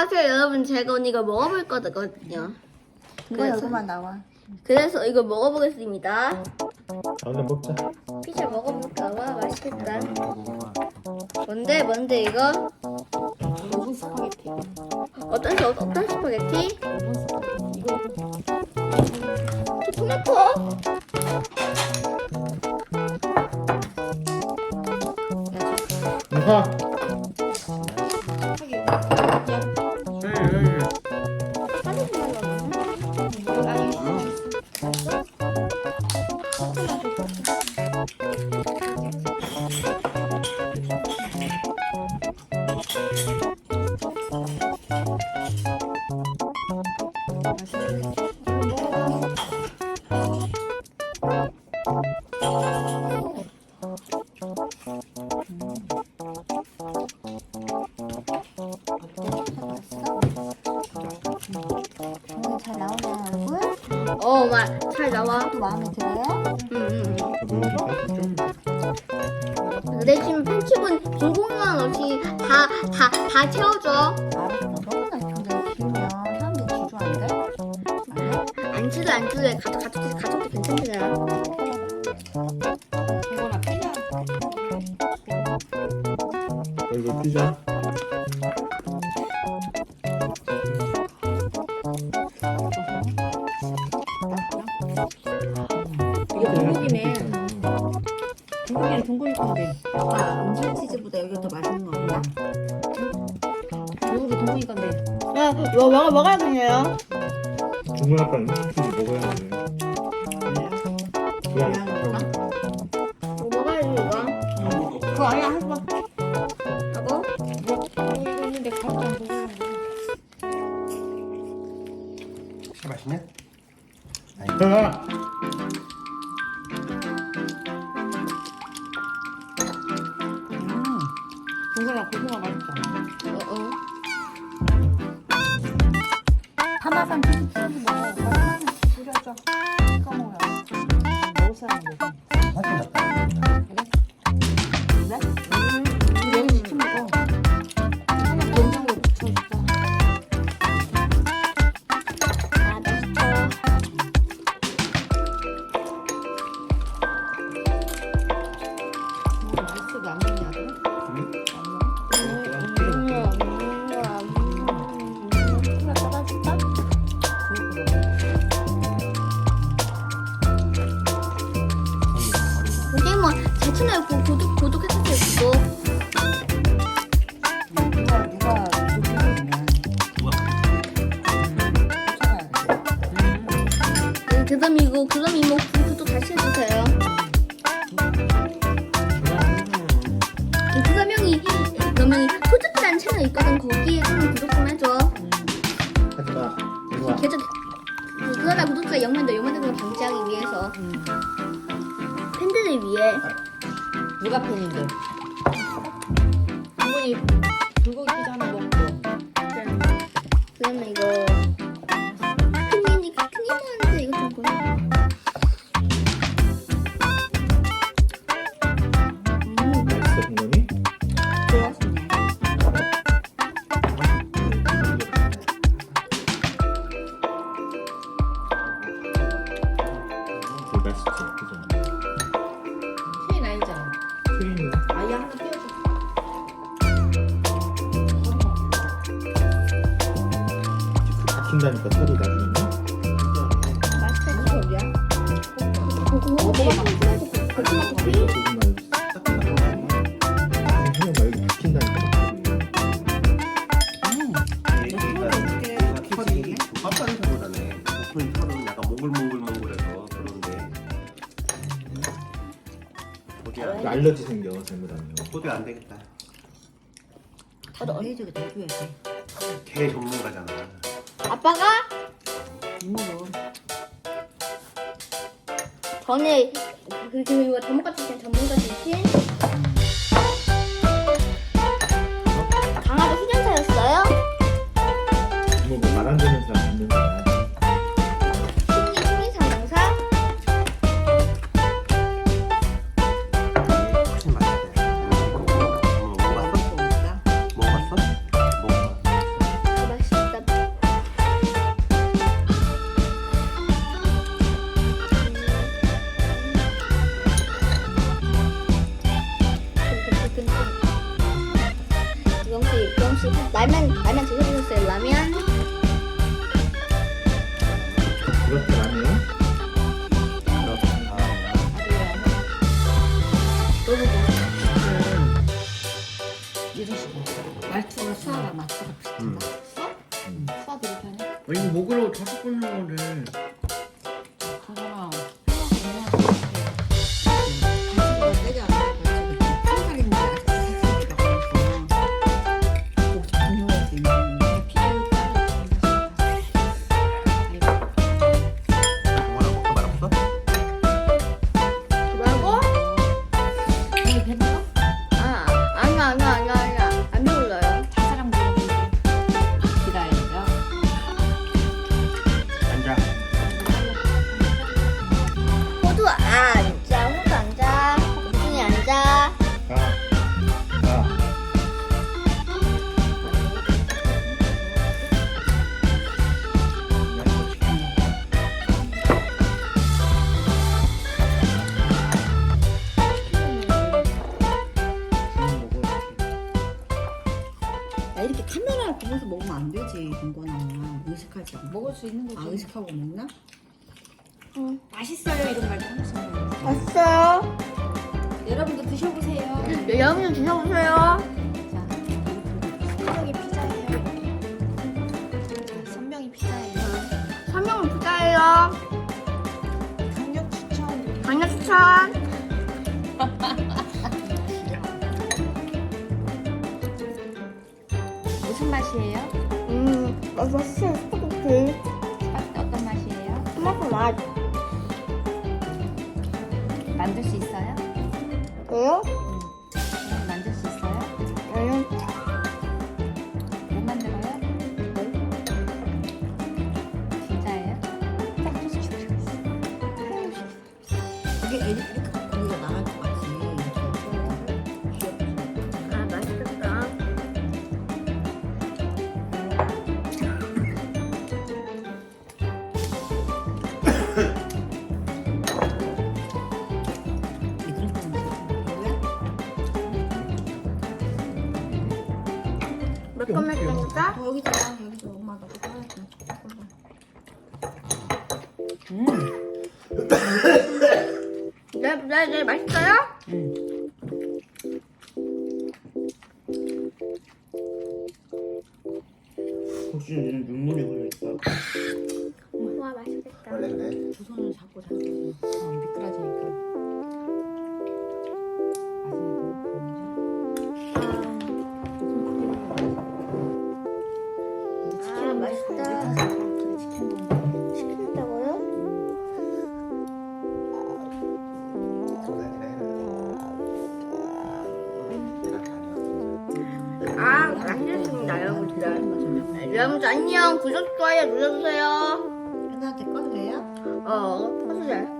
사실 여러분 제가 오늘 이거 먹어볼 거거든요. 그래서- 여기만 나와. 그래서 이거 먹어보겠습니다. 얼른 먹자. 피자 먹어볼까봐 맛있겠다. 뭔데 뭔데 이거? 오븐 스파게티. 어떤 스- 어떤 스파게티? 오븐 잘 나오나요, 얼굴? 어, 막 잘 나와. 또 마음에 들어요? 음, 음. 좀내 지금 편집은 중공만 없이 다 다 다 채워줘. 알았어. 치도 가족 가족 가족도 괜찮잖아. 이거나 피자. 이거 피자. 이게 중국이네. 중국이는 중국일 건데. 아, 음식 치즈보다 여기가 더 맛있는 거 같나? 중국이 중국일 건데. 야, 이거 먹어 먹어야 되네요. 중국 아빠는 치즈 먹어야 돼. 그냥 이거 먹어야지 이거. 그거 아니야. 하고 이거 있는데 가서 안 보고. 혹시 맛있냐? 아! 음. 중국이랑 고구마 맛있다. 어 어. 파마산 치즈 치즈 먹어. 뿌려줘. 까먹어요. 먹을 사람 먹 그럼 이거 그럼 이모 구독 다시 해주세요. 그 명이 그러면 소주잔 채널 있거든 거기에 좀 구독 좀 해줘. 하지 마. 이리 와. 계속 그러다 구독자 0만 더 0만 되는 걸 방지하기 위해서 팬들을 위해 누가 팬인데? 한분이 불고기 피자 하나 먹 박힌다니까 털이 나중에. 털이 털은 약간 그런데 안 알러지 생겨 잘못하면. 어디 안 되겠다. 다들 해주게 내줘야 돼. 개 전문가잖아. 아빠가? 이모도 전에 그, 그 이거 전문가 출신 전문가 출신 라면 드셔보셨어요? 라면? 이것도 라면? 이런 식으로 말투가 수아가 말투가 음. 수아? 수아 편해. 어, 이거 먹으러 다섯 번 나오네. 야, 이렇게 카메라를 보면서 먹으면 안 되지, 동건아. 의식하지 않고. 먹을 수 있는 아, 거지. 의식하고 먹나? 맛있어요 이런 말도 하시면 돼요. 왔어요. 여러분도 드셔보세요. 네, 여러분 좀 드셔보세요. 선명이 피자예요. 자, 선명이 피자예요. 삼명은 부자예요. 강력 추천. 강력 추천. 음, 맛있어, 스파게티. 스파게티 어떤 맛이에요? 토마토 맛. 만들 수 있어요? 왜요? 음, 만들 수 있어요? 아니요. 못 만들어요? 진짜예요? 이게 이렇 매콤매콤하다. 어, 여기다, 여기다 엄마 나 꺼야지. 네, 네, 네, 맛있어요? 혹시 얘는 눈물이 흘릴까? 와, 맛있겠다. 원래 그래. 두 손을 잡고 잡고 어, 미끄러지니까. 아, 여러분들 안녕. 구독, 좋아요 눌러주세요. 현아한테 꺼도 돼요? 어, 해주세요.